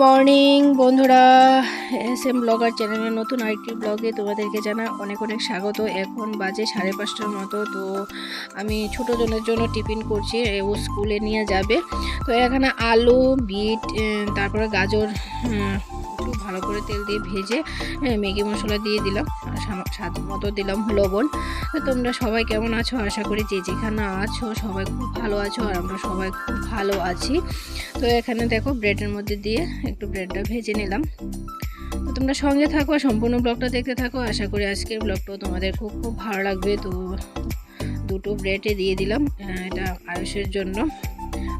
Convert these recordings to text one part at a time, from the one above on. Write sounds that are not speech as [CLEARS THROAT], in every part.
Morning, বন্ধুরা। S M blogger চ্যানেলের নতুন আরেকটি ব্লগে তোমাদেরকে জানা অনেক অনেক স্বাগত। এখন বাজে সাড়ে পাঁচটার মতো, তো আমি ছোটো জনের জন্য টিফিন করছি ও স্কুলে নিয়ে যাবে। তো এখানে আলু, বিট তারপরে গাজর ভালো করে তেল দিয়ে ভেজে ম্যাগি মশলা দিয়ে দিলাম স্বাদ মতো দিলাম লবণ। তোমরা সবাই কেমন আছো? আশা করি যে যেখানে আছো সবাই খুব ভালো আছো, আর আমরা সবাই খুব ভালো আছি। তো এখানে দেখো ব্রেডের মধ্যে দিয়ে একটু ব্রেডটা ভেজে নিলাম। তো তোমরা সঙ্গে থাকো, সম্পূর্ণ ব্লগটা দেখতে থাকো। আশা করি আজকের ব্লগটাও তোমাদের খুব খুব ভালো লাগবে। তো দুটো ব্রেডে দিয়ে দিলাম এটা আয়ুষের জন্য।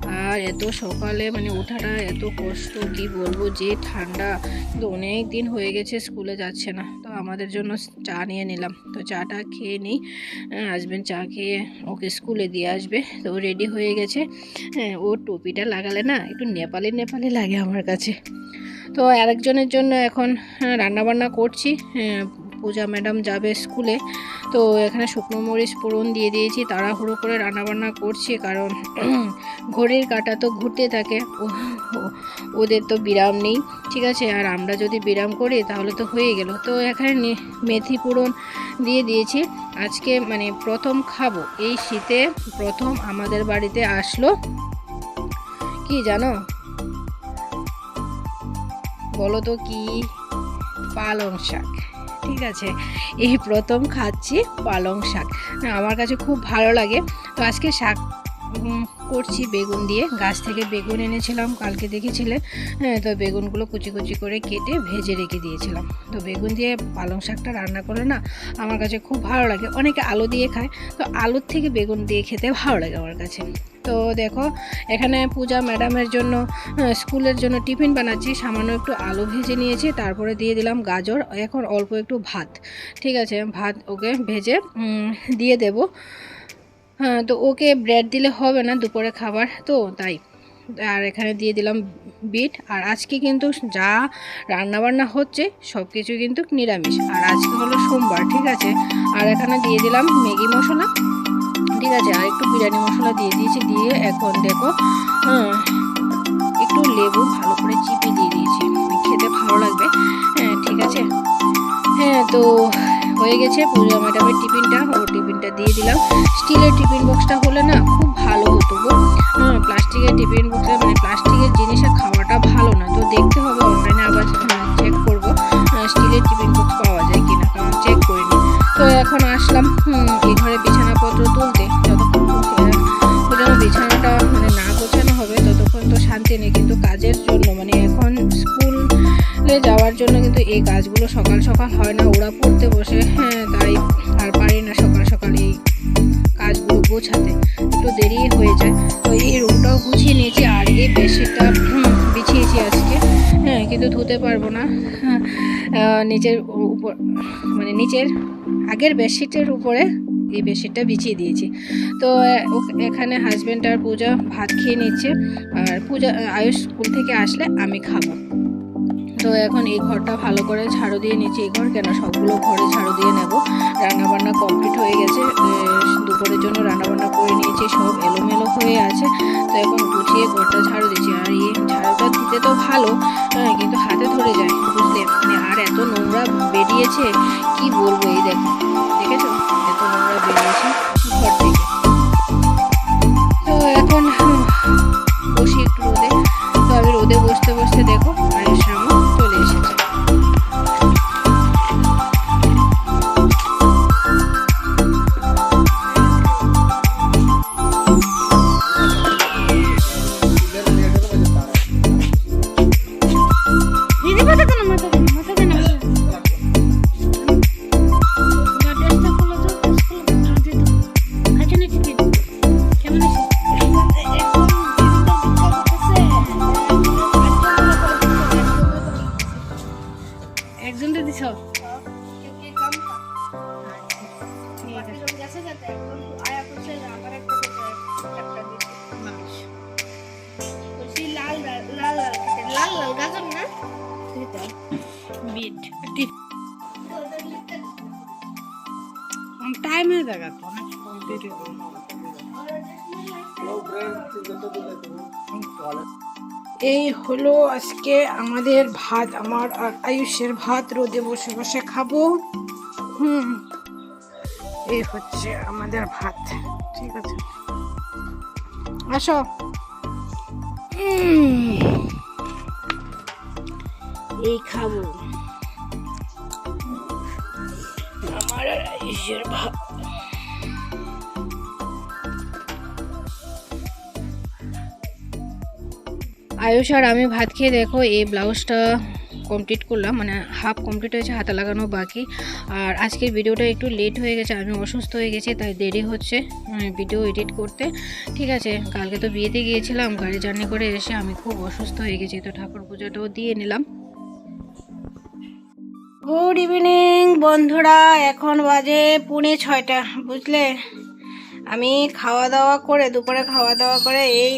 আর এত সকালে মানে ওঠাটা এত কষ্ট কি বলব? যে ঠান্ডা। কিন্তু অনেক দিন হয়ে গেছে স্কুলে যাচ্ছে না। তো আমাদের জন্য চা নিয়ে নিলাম। তো চাটা খেয়ে নিই। হাজব্যান্ড চা খেয়ে ওকে স্কুলে দিয়ে আসবে। তো রেডি হয়ে গেছে। হ্যাঁ ও টুপিটা লাগালে না একটু নেপালি নেপালি লাগে আমার কাছে। তো আরেকজনের জন্য এখন হ্যাঁ, রান্নাবান্না করছি। হ্যাঁ, পূজা ম্যাডাম যাবে স্কুলে। তো এখানে শুকনো মরিচ ফোড়ন দিয়ে দিয়েছি, তাড়াহুড়ো করে রান্নাবান্না করছি কারণ [CLEARS THROAT] ঘড়ির কাঁটা তো ঘুরতে থাকে। ওদের তো বিরাম নেই, ঠিক আছে? আর আমরা যদি বিরাম করি তাহলে তো হয়ে গেল। তো এখানে মেথি পূরণ দিয়ে দিয়েছি। আজকে মানে প্রথম খাব। এই শীতে প্রথম আমাদের বাড়িতে আসলো। কি জানো? বলো তো কি? পালং শাক। ঠিক আছে। এই প্রথম খাচ্ছি পালং শাক। আমার কাছে খুব ভালো লাগে। তো আজকে শাক করছি বেগুন দিয়ে। গাছ থেকে বেগুন এনেছিলাম, কালকে দেখেছিলে? হ্যাঁ তো বেগুনগুলো কুচি কুচি করে কেটে ভেজে রেখে দিয়েছিলাম। তো বেগুন দিয়ে পালং শাকটা রান্না করে না, আমার কাছে খুব ভালো লাগে। অনেকে আলু দিয়ে খায়, তো আলুর থেকে বেগুন দিয়ে খেতে ভালো লাগে আমার কাছে। তো দেখো, এখানে পূজা ম্যাডামের জন্য স্কুলের জন্য টিফিন বানাচ্ছি। সামান্য একটু আলু ভেজে নিয়েছি, তারপরে দিয়ে দিলাম গাজর, এখন অল্প একটু ভাত। ঠিক আছে, ভাত ওকে ভেজে দিয়ে দেব। তো ওকে ব্রেড দিলে হবে না দুপুরে খাবার তো তাই। আর এখানে দিয়ে দিলাম বিট। আর আজকে কিন্তু যা রান্নাবান্না হচ্ছে সব কিছু কিন্তু নিরামিষ। আর আজকে হলো সোমবার ঠিক আছে? আর এখানে দিয়ে দিলাম ম্যাগি মশলা। ঠিক আছে আর একটু বিরিয়ানি মশলা দিয়ে দিয়েছি দিয়ে এখন দেখো হ্যাঁ, একটু লেবু ভালো করে চিপে দিয়ে দিয়েছি। খেতে ভালো লাগবে। হ্যাঁ ঠিক আছে? হ্যাঁ তো হয়ে গেছে। পুজো ম্যাডামের টিফিনটা ও টিফিনটা দিয়ে দিলাম। স্টিলের টিফিন বক্সটা হলে না খুব ভালো হতো গো। প্লাস্টিকের টিফিন বক্সে মানে প্লাস্টিকের জিনিসে খাওয়াটা ভালো না। তো দেখতে হবে অনলাইনে আবার চেক করব স্টিলের টিফিন বক্স পাওয়া যায় কিনা, কারণ চেক করিনি। তো এখন আসলাম এই ঘরে বিছানাপত্র তুলতে। যতক্ষণ বিছানাটা মানে না গোছানো হবে, ততক্ষণ তো শান্তি নেই, কিন্তু কাজের এই কাজগুলো সকাল সকাল হয় না ওরা পড়তে বসে হ্যাঁ তাই আর পারি না সকাল সকাল এই কাজগুলো গোছাতে। একটু দেরি হয়ে যায়। তো এই রুমটাও গুছিয়ে নিয়েছি আর এই বেডশিটটা বিছিয়েছি আজকে। হ্যাঁ কিন্তু ধুতে পারব না। হ্যাঁ, নিচের উপর মানে নিচের আগের বেডশিটের উপরে এই বেডশিটটা বিছিয়ে দিয়েছি। তো এখানে হাজব্যান্ড আর পূজা ভাত খেয়ে নিচ্ছে। আর পূজা আয়ুষ স্কুল থেকে আসলে আমি খাব। তো এখন এই ঘরটা ভালো করে ঝাড়ু দিয়ে নিচ্ছি। এই ঘর কেন? সবগুলো ঘরে ঝাড়ু দিয়ে নেব। রান্নাবান্না কমপ্লিট হয়ে গেছে। দুপুরের জন্য রান্নাবান্না করে নিয়েছি। সব এলোমেলো হয়ে আছে। তো এখন গুছিয়ে ঘরটা ঝাড়ু দিচ্ছি। আর এই ঝাড়ুটা দিতে তো ভালো হ্যাঁ, কিন্তু হাতে ধরে যায় বুঝলে? মানে আর এত নোংরা বেরিয়েছে কি বলব? এই দেখো দেখেছ? এত নোংরা বেরিয়েছে। দিছ? এই হলো আজকে আমাদের ভাত, আমার আর আয়ুষের ভাত। রোদে বসে বসে খাব। হুম, এই হচ্ছে আমাদের ভাত। ঠিক আছে। আসো। এই খাব। আমার আয়ুষের ভাত। আয়ুষ আর আমি ভাত খেয়ে দেখো, এই ব্লাউজটা কমপ্লিট করলাম মানে হাফ কমপ্লিট হয়েছে, হাতে লাগানো বাকি। আর আজকের ভিডিওটা একটু লেট হয়ে গেছে, আমি অসুস্থ হয়ে গেছি, তাই দেরি হচ্ছে ভিডিও এডিট করতে। ঠিক আছে, কালকে তো বিয়েতে গিয়েছিলাম গাড়ি জার্নি করে এসে আমি খুব অসুস্থ হয়ে গেছি, তো ঠাকুর পূজাটাও দিয়ে নিলাম। গুড ইভিনিং বন্ধুরা, এখন বাজে পুনে ছয়টা, বুঝলে? আমি খাওয়া দাওয়া করে, দুপুরে খাওয়া দাওয়া করে এই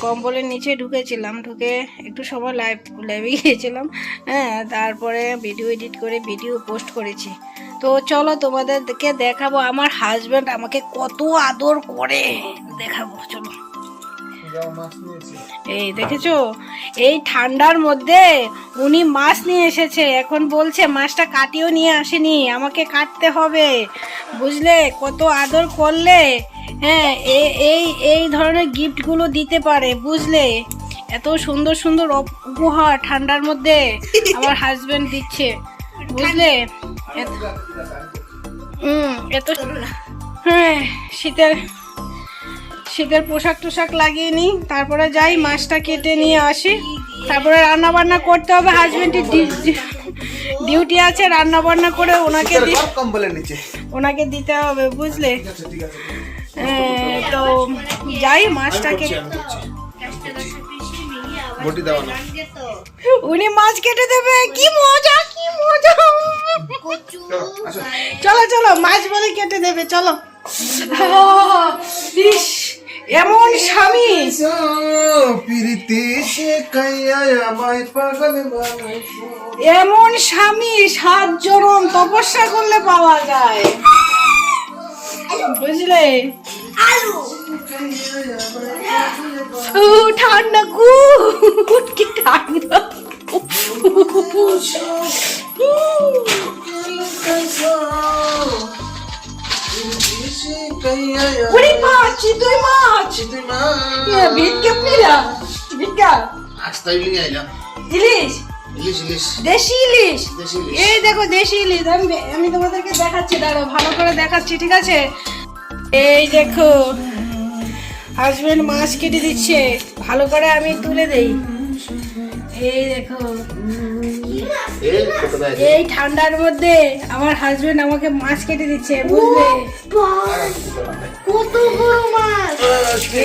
কম্বলের নিচে ঢুকেছিলাম। ঢুকে একটু সময় লাইভ লাইভে গিয়েছিলাম। হ্যাঁ তারপরে ভিডিও এডিট করে ভিডিও পোস্ট করেছি। তো চলো তোমাদেরকে দেখাবো আমার হাজব্যান্ড আমাকে কত আদর করে। দেখাবো, চলো। এই দেখেছ? এই ঠান্ডার মধ্যে উনি মাছ নিয়ে এসেছে। এখন বলছে মাছটা কাটিও নিয়ে আসেনি আমাকে কাটতে হবে। বুঝলে? কত আদর করলে হ্যাঁ এই এই ধরনের গিফটগুলো দিতে পারে বুঝলে? এত সুন্দর সুন্দর উপহার ঠান্ডার মধ্যে আমার হাজবেন্ড দিচ্ছে বুঝলে? হুম এত হ্যাঁ শীতের শীতের পোশাক টোশাক লাগিয়ে নিই তারপরে যাই মাছটা কেটে নিয়ে আসি। তারপরে রান্না বান্না করতে হবে হাজবেন্ডের ডিউটি আছে রান্না বান্না করে ওনাকে ওনাকে দিতে হবে বুঝলে? তো যাই মাছটা কেটে বটি দেওয়া না। উনি মাছ কেটে দেবে কি মজা কি মজা। চলো, চলো মাছ বলে কেটে দেবে চলো। ইস, এমন স্বামী। প্রীতি আমায় পাগল এমন স্বামী, সাত জনম তপস্যা করলে পাওয়া যায়। বুঝলে? ঠান্ডা গুড কি ঠান্ডা মাছ চিতই মাছ চিতি মা। এ, ভিক্ষা পিলা? ভিক্ষা আজ তাই নিয়ে আইলাম। ইলিশ? ইলিশ, ইলিশ। দেশি ইলিশ? দেশি ইলিশ। এই দেখো দেশি ইলিশ। আমি আমি তোমাদেরকে দেখাচ্ছি দাঁড়াও ভালো করে দেখাচ্ছি ঠিক আছে? এই দেখো হাজবেন্ড মাছ কেটে দিচ্ছে। ভালো করে আমি তুলে দেই। এই দেখো এই, ঠান্ডার মধ্যে আমার হাজবেন্ড আমাকে মাছ কেটে দিচ্ছে বুঝলে? কত বড় মাছ!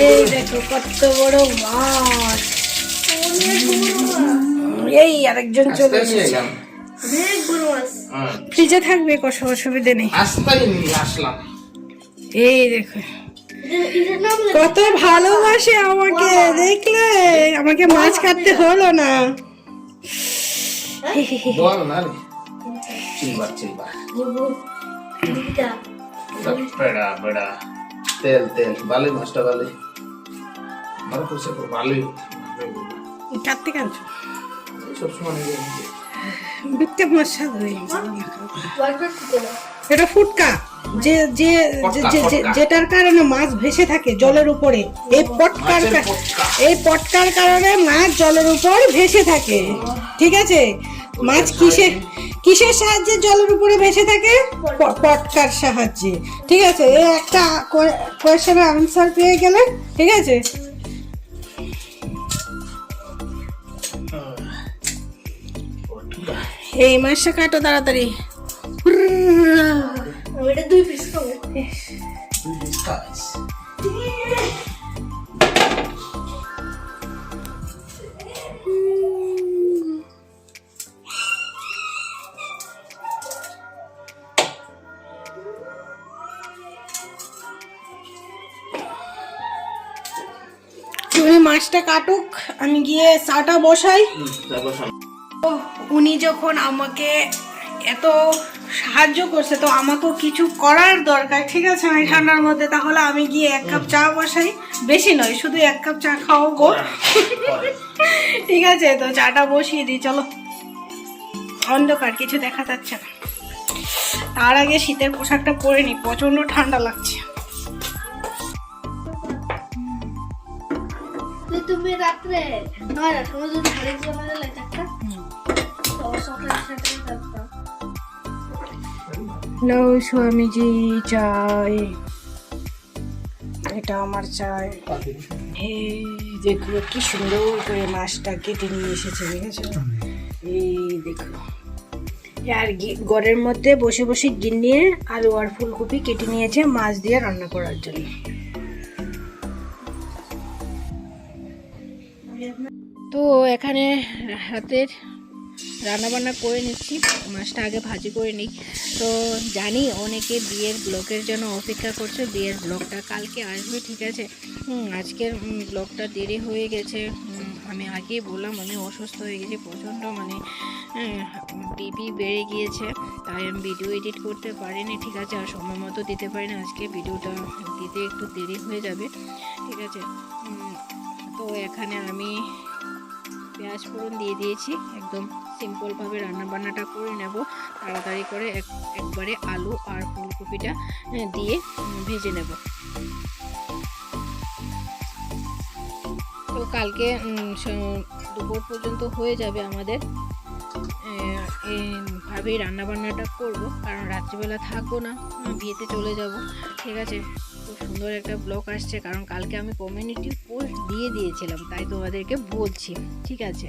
এই দেখো কত বড় মাছ। এই আরেকজন চলে এসেছে। হ্যাঁ, ফ্রিজে থাকবে কষ্ট অসুবিধে নেই। এই দেখো। কত ভালোবাসে আমাকে দেখলে? আমাকে মাছ কাটতে হলো না। বল না চিলবার, চিলবার। বেড়া, বেড়া। তেল তেল বালি মাছটা বালি ভালো করছে ভালোই কাটতে কাটছো সবসময় মাছ স্বাদ হয় দাও। এটা ফুটকা যে যে যেটার কারণে মাছ ভেসে থাকে জলের উপরে। এই পটকার। এই পটকার কারণে মাছ জলের উপর ভেসে থাকে। ঠিক আছে? মাছ কিসে কিসের সাহায্যে জলের উপরে ভেসে থাকে? প- পটকার সাহায্যে। ঠিক আছে এই একটা কোয়েশ্চেনের আনসার পেয়ে গেলে ঠিক আছে? এই মাছটা কাটো তাড়াতাড়ি। দুই পিস খাব। তুমি মাছটা কাটুক আমি গিয়ে চাটা বসাই। উনি যখন আমাকে এত সাহায্য করছে তো আমাকেও কিছু করার দরকার ঠিক আছে? আমি ঠান্ডার মধ্যে তাহলে আমি গিয়ে এক কাপ চা বসাই। বেশি নয় শুধু এক কাপ চা খাও গো [LAUGHS] ঠিক আছে তো চাটা বসিয়ে দিই চলো। অন্ধকার কিছু দেখা যাচ্ছে না। তার আগে শীতের পোশাকটা পরে নি প্রচণ্ড ঠান্ডা লাগছে। রাত্রে। নয়টার সময় যদি হারিয়ে যাবে আমাদের লাইটারটা তো সকালে সাথে স্বামীজি, চাই। এটা আমার চাই। এই দেখো, কি সুন্দর করে মাছটা কেটে নিয়ে এসেছে, দেখেছ? এই দেখো। আর ঘরের মধ্যে বসে বসে গিন্নিয়ে আলু আর ফুলকপি কেটে নিয়েছে মাছ দিয়ে রান্না করার জন্য। তো এখানে হাতের রান্না বান্না করে নিচ্ছি। মাছটা আগে ভাজি করে নিই। তো জানি অনেকে বিয়ের ব্লকের জন্য অপেক্ষা করছে বিয়ের ব্লগটা কালকে আসবে ঠিক আছে? আজকের উম, ব্লগটা দেরি হয়ে গেছে। আমি আগেই বললাম আমি অসুস্থ হয়ে গেছি প্রচণ্ড মানে বিপি বেড়ে গিয়েছে তাই আমি ভিডিও এডিট করতে পারিনি ঠিক আছে? আর সময় মতো দিতে পারি পারিনি আজকে ভিডিওটা দিতে একটু দেরি হয়ে যাবে ঠিক আছে? তো এখানে আমি পেঁয়াজ ফোড়ন দিয়ে দিয়েছি। একদম সিম্পলভাবে রান্নাবান্নাটা করে নেব। তাড়াতাড়ি করে এক, একবারে আলু আর ফুলকপিটা দিয়ে ভেজে নেব। তো কালকে দুপুর পর্যন্ত হয়ে যাবে আমাদের। এইভাবেই রান্না বান্নাটা করব। কারণ রাত্রিবেলা থাকব না, বিয়েতে চলে যাব। ঠিক আছে? খুব সুন্দর একটা ব্লগ আসছে, কারণ কালকে আমি কমিউনিটি পোস্ট দিয়ে দিয়েছিলাম, তাই তোমাদেরকে বলছি, ঠিক আছে?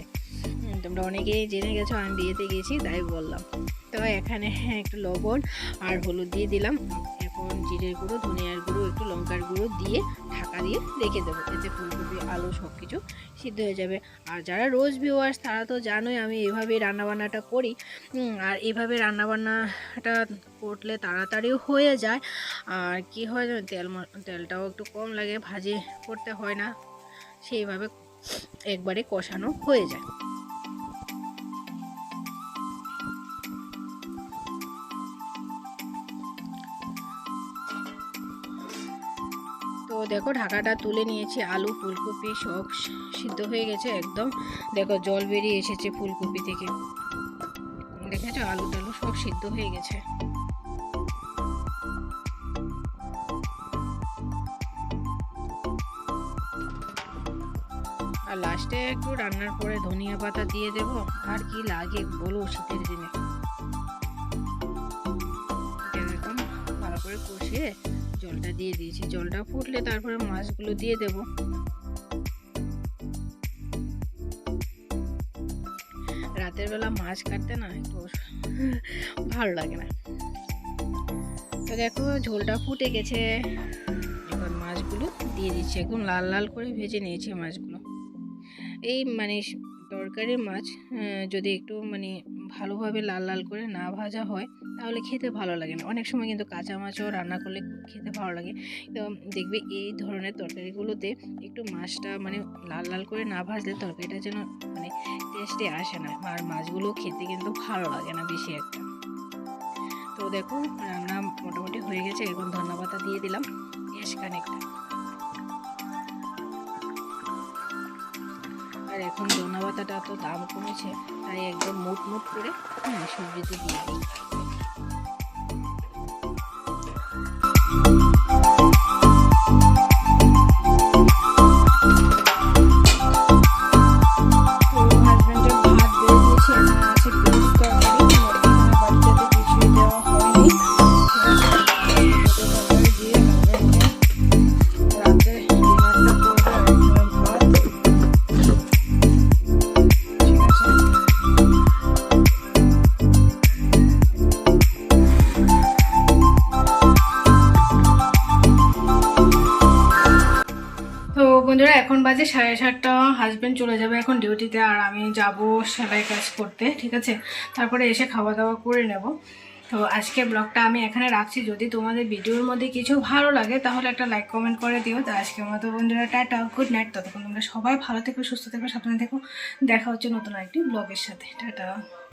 তোমরা অনেকেই জেনে গেছো, আমি বিয়েতে গেছি, তাই বললাম। তো এখানে [LAUGHS] একটু লবণ আর হলুদ দিয়ে দিলাম। জিরের গুঁড়ো, ধনিয়ার গুঁড়ো, একটু লঙ্কার গুঁড়ো দিয়ে ঢাকা দিয়ে রেখে দেবো। এতে ফুলকপি, আলু সব কিছু সিদ্ধ হয়ে যাবে। আর যারা রোজ ভিওয়ার্স তারা তো জানোই আমি এভাবেই রান্নাবান্নাটা করি। আর এভাবে রান্নাবান্নাটা করলে তাড়াতাড়িও হয়ে যায়। আর কি হয় তেল তেলটাও একটু কম লাগে, ভাজি করতে হয় না। সেইভাবে একবারে কষানো হয়ে যায়। দেখো ঢাকাটা তুলে নিয়েছি, আলু, ফুলকপি সব সিদ্ধ হয়ে গেছে একদম। দেখো জল বেরিয়ে এসেছে ফুলকপি থেকে। দেখেছ? আলু টালু সব সিদ্ধ হয়ে গেছে। আর লাস্টে একটু রান্নার পরে ধনিয়া পাতা দিয়ে দেব। আর কি লাগে বলো শীতের দিনে। এখন ভালো করে কষিয়ে জলটা দিয়ে দিয়েছি। জলটা ফুটলে তারপরে মাছগুলো দিয়ে দেব। রাতের বেলা মাছ কাটতে না একটু ভালো লাগে না। তো দেখো, ঝোলটা ফুটে গেছে। এবার মাছগুলো দিয়ে দিচ্ছি। একদম লাল লাল করে ভেজে নিয়েছি মাছগুলো। এই মানে তরকারির মাছ যদি একটু মানে ভালোভাবে লাল লাল করে না ভাজা হয় তাহলে খেতে ভালো লাগে না। অনেক সময় কিন্তু কাঁচা মাছও রান্না করলে খেতে ভালো লাগে। তো দেখবে এই ধরনের তরকারিগুলোতে একটু মাছটা মানে লাল লাল করে না ভাজলে তরকারিটা যেন মানে টেস্টে আসে না। আর মাছগুলো খেতে কিন্তু ভালো লাগে না বেশি একটা। তো দেখো, রান্না মোটামুটি হয়ে গেছে। এখন ধন্যবাদ দিয়ে দিলাম। বেশ খানিকটা। আর এখন ধনা পাতাটা তো দাম কমেছে। তাই একদম মুট মুট করে হ্যাঁ সবজিতে দিয়ে দিই বাজে সাড়ে সাতটা হাজব্যান্ড চলে যাবে এখন ডিউটিতে আর আমি যাব সেলাই কাজ করতে, ঠিক আছে? তারপরে এসে খাওয়া দাওয়া করে নেব। তো আজকে ব্লগটা আমি এখানে রাখছি। যদি তোমাদের ভিডিওর মধ্যে কিছু ভালো লাগে, তাহলে একটা লাইক কমেন্ট করে দিও। তো আজকের মতো বন্ধুরা, টাটা গুড নাইট ততক্ষণ তোমরা সবাই ভালো থেকো, সুস্থ থেকো, সাবধানে থেকো। দেখা হচ্ছে নতুন একটি ব্লগের সাথে। টাটা।